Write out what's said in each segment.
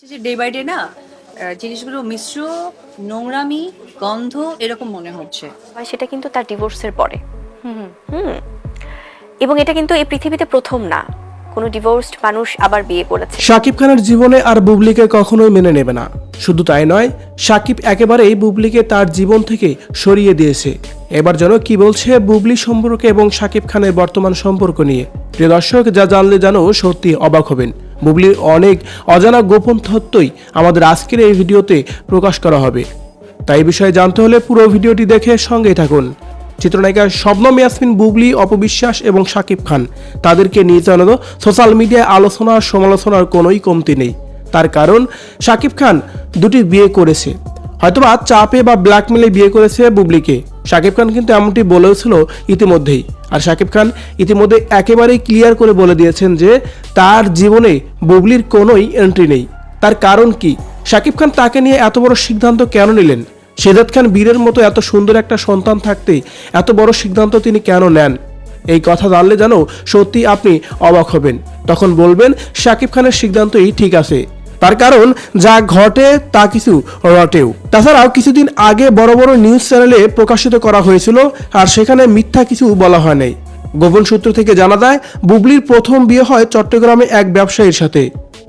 হচ্ছে যে day by day না জিনিসগুলো মিশ্র নোংরামি গন্ধ এরকম মনে হচ্ছে। হয় সেটা কিন্তু তার ডিভোর্সের পরে। হুম এবং এটা কিন্তু এই পৃথিবীতে প্রথম না। কোনো ডিভোর্সড মানুষ আবার বিয়ে করেছে। শাকিব খানের জীবনে আর বুবলিকে কখনোই মেনে নেবে না। শুধু তাই নয় শাকিব একেবারেই বুবলিকে তার জীবন থেকে সরিয়ে দিয়েছে। এবার যেন কি বলছে বুবলি সম্পর্কে এবং শাকিব খানের বর্তমান সম্পর্ক নিয়ে। প্রিয় দর্শক যা জানলে যেন সত্যি অবাক হবেন। বুবলির অনেক অজানা গোপন তথ্যই আমাদের আজকের এই ভিডিওতে প্রকাশ করা হবে। তাই বিষয়ে জানতে হলে পুরো ভিডিওটি দেখে সঙ্গেই থাকুন। চিত্রনায়িকা শবনম ইয়াসমিন, বুবলি, অপবিশ্বাস এবং শাকিব খান, তাদেরকে নিয়ে চালানো সোশ্যাল মিডিয়ায় আলোচনা সমালোচনার কোনোই কমতি নেই। তার কারণ শাকিব খান দুটি বিয়ে করেছে। হয়তোবা চাপে বা ব্ল্যাকমেলে বিয়ে করেছে বুবলিকে। শাকিব খান কিন্তু এমনটি বলেছিল ইতিমধ্যেই। আর শাকিব খান ইতিমধ্যে একেবারেই ক্লিয়ার করে বলে দিয়েছেন যে তার জীবনে বুবলির কোনোই এন্ট্রি নেই। তার কারণ কি? শাকিব খান তাকে নিয়ে এত বড় সিদ্ধান্ত কেন নিলেন? সিদ্ধার্থ খান বীরের মতো এত সুন্দর একটা সন্তান থাকতে এত বড় সিদ্ধান্ত তিনি কেন নেন? এই কথা জানলে যেন সত্যি আপনি অবাক হবেন। তখন বলবেন, শাকিব খানের সিদ্ধান্তই ঠিক আছে। তার কারণ যা ঘটে তা কিছু রটেও। তাছাড়াও কিছুদিন আগে বড় বড় নিউজ চ্যানেলে প্রকাশিত করা হয়েছিল, আর সেখানে মিথ্যা কিছু বলা হয় নাই। গোপন সূত্র থেকে জানা যায়, বুবলির প্রথম বিয়ে হয় চট্টগ্রামে এক ব্যবসায়ীর সাথে।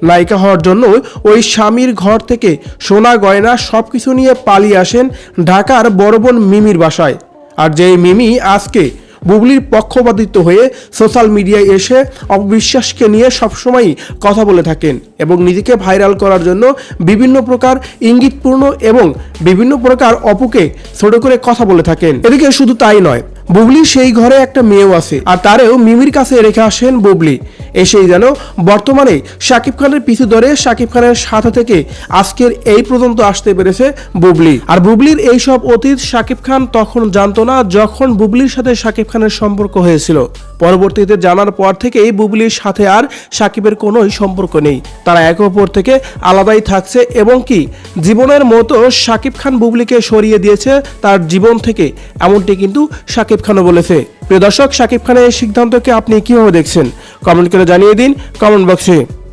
নায়িকা হওয়ার জন্য ওই স্বামীর ঘর থেকে সোনা গয়না সব কিছু নিয়ে পালিয়ে আসেন ঢাকার বড় বোন মিমির বাসায়। আর যেই মিমি আজকে বুবলির পক্ষপাতিত্ব হয়ে সোশ্যাল মিডিয়ায় এসে অবিশ্বাসকে নিয়ে সবসময়ই কথা বলে থাকেন এবং নিজেকে ভাইরাল করার জন্য বিভিন্ন প্রকার ইঙ্গিতপূর্ণ এবং বিভিন্ন প্রকার অপুকে ছোট করে কথা বলে থাকেন। এদিকে শুধু তাই নয় বুবলি সেই ঘরে একটা মেয়েও আছে, আর তারেও মিমির কাছে রেখে আসেন বুবলি। এসেই যেন বর্তমানে শাকিব খানের পিছু ধরে শাকিব খানের সাথে থেকে আজকের এই পর্যন্ত আসতে পেরেছে বুবলি। আর বুবলির এই সব অতীত শাকিব খান তখন জানতো না যখন বুবলির সাথে শাকিব খানের সম্পর্ক হয়েছিল। পরবর্তীতে জানার পর থেকেই বুবলির সাথে আর সাকিবের কোনোই সম্পর্ক নেই। তারা একে অপর থেকে আলাদাই থাকছে এবং কি জীবনের মতো শাকিব খান বুবলিকে সরিয়ে দিয়েছে তার জীবন থেকে। এমনটি কিন্তু শাকিব খানও বলেছে, প্রিয় দর্শক সাকিব খানের এই সিদ্ধান্তকে আপনি কীভাবে দেখছেন? কমেন্ট করে জানিয়ে দিন কমেন্ট বক্সে।